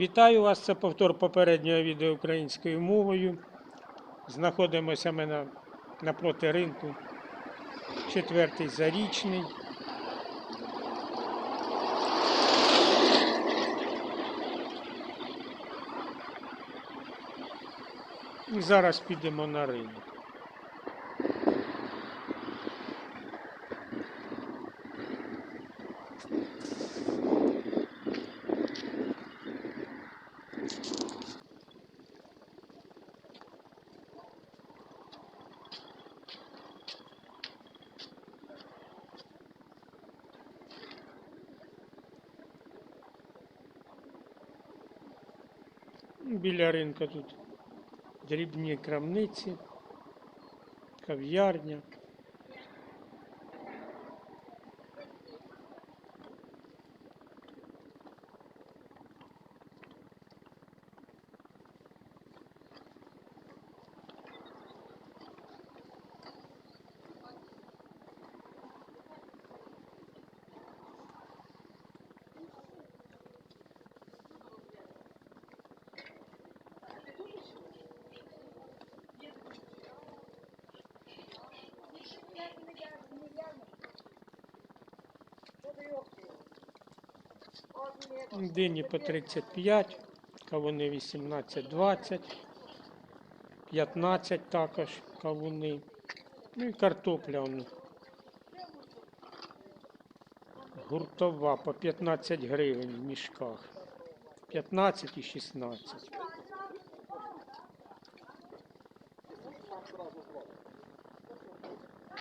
Вітаю вас! Це повтор попереднього відео українською мовою. Знаходимося ми на, напроти ринку. Четвертий зарічний. І зараз підемо на ринок. Біля ринка тут дрібні крамниці, кав'ярня. Дині по 35, кавуни 18-20, 15 також кавуни. Ну і картопля воно. Гуртова по 15 гривень в мішках. 15 і 16.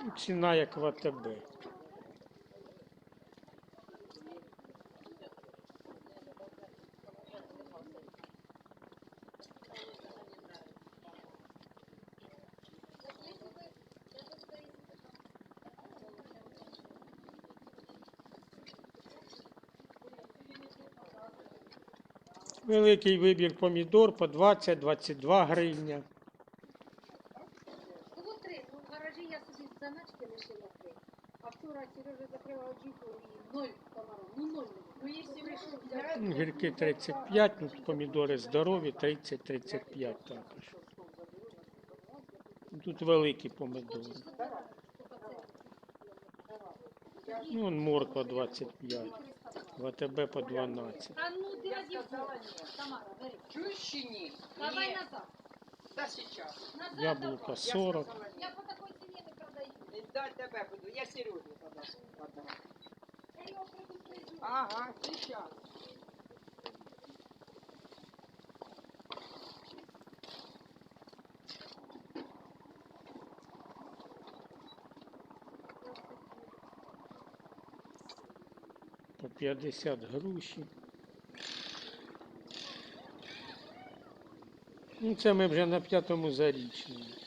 Ну, Ціна як в АТБ. Великий вибір помідор по 20-22 гривня. Було три. Ну, в гаражі я собі заначки лишила три. А вчора Сережа закрила очіку і ноль комаров. Ну ноль. Ну якщо прийшов взяти. Гірки 35, ну, помідори здорові 30-35 також. Тут великі помідори. Ну, вон морква 25, в АТБ по 12. А ну ти розівку. Тамара, бери. Чуешь чи ні? Давай Ні. назад. Да сейчас. Назад Яблука давай. 40. Я по такой ціні не продаю. Да, тебе буду. Я Сережу подам. подам. Я його предупрежу. Ага, сейчас. По 50 груші. Ну, це ми вже на п'ятому зарічному.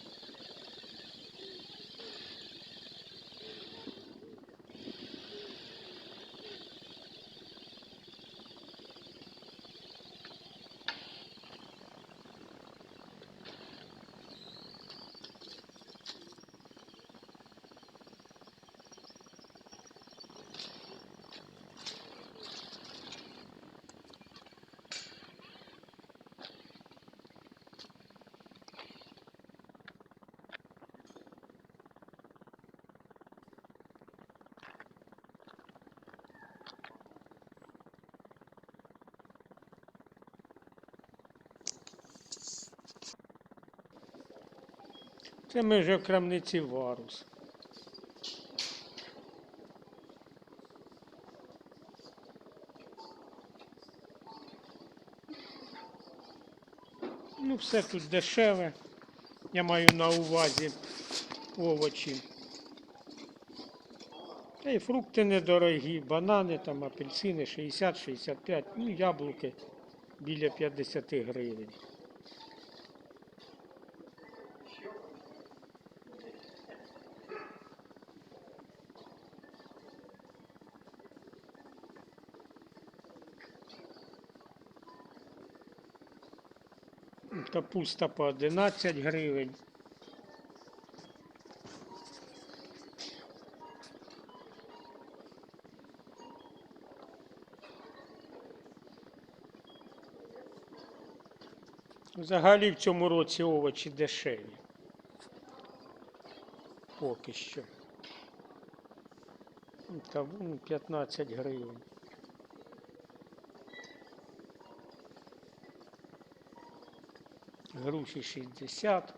Це ми вже в крамниці Варус. Ну, все тут дешеве. Я маю на увазі овочі. Та й фрукти недорогі, банани, там, апельсини 60-65, ну, яблуки біля 50 гривень. Капуста по 11 гривень. Взагалі в цьому році овочі дешеві. Поки що. Ну, Кавун 15 гривень. Груші 60.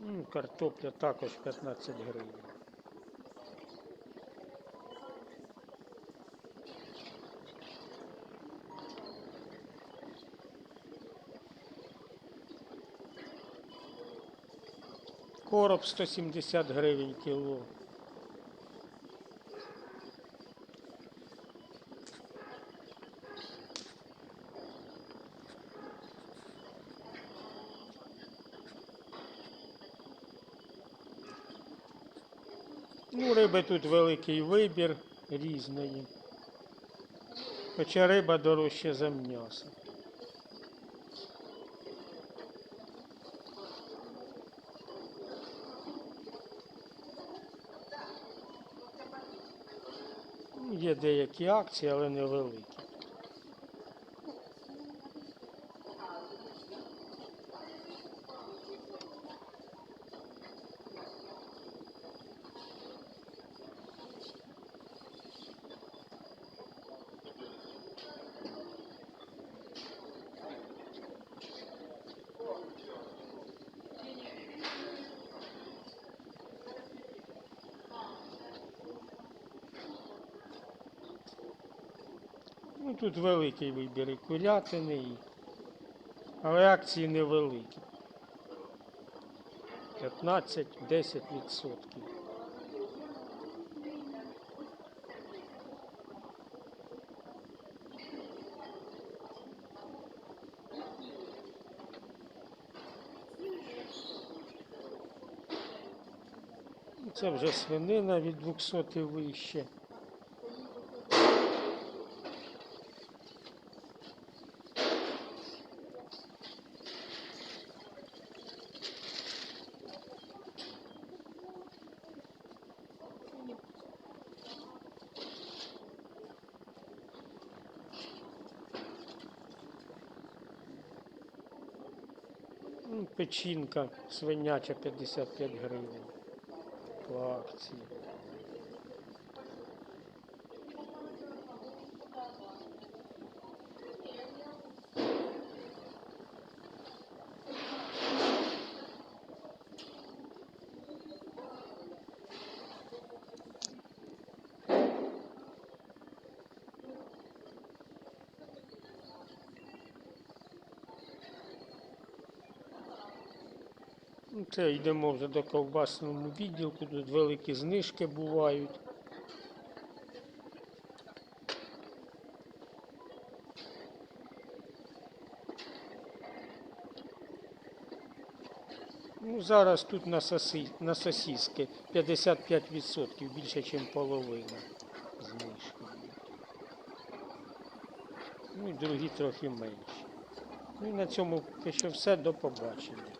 Ну, картопля також 15 гривень. Короб 170 гривень кіло. Ну, риби тут великий вибір різної. Хоча риба дорожча за м'ясо. Ну, Є деякі акції, але невеликі. Тут великий вибір і курятини, і... але акції невеликі. 15-10 відсотків. Ну, Це вже свинина від 200 і вище. Ну, Печінка свиняча 55 гривень по акції. Це йдемо вже до ковбасного відділку, тут великі знижки бувають. Ну, зараз тут на, соси, на сосиски 55%, більше, ніж половина знижки. Ну і другі трохи менші. Ну і на цьому що все. До побачення.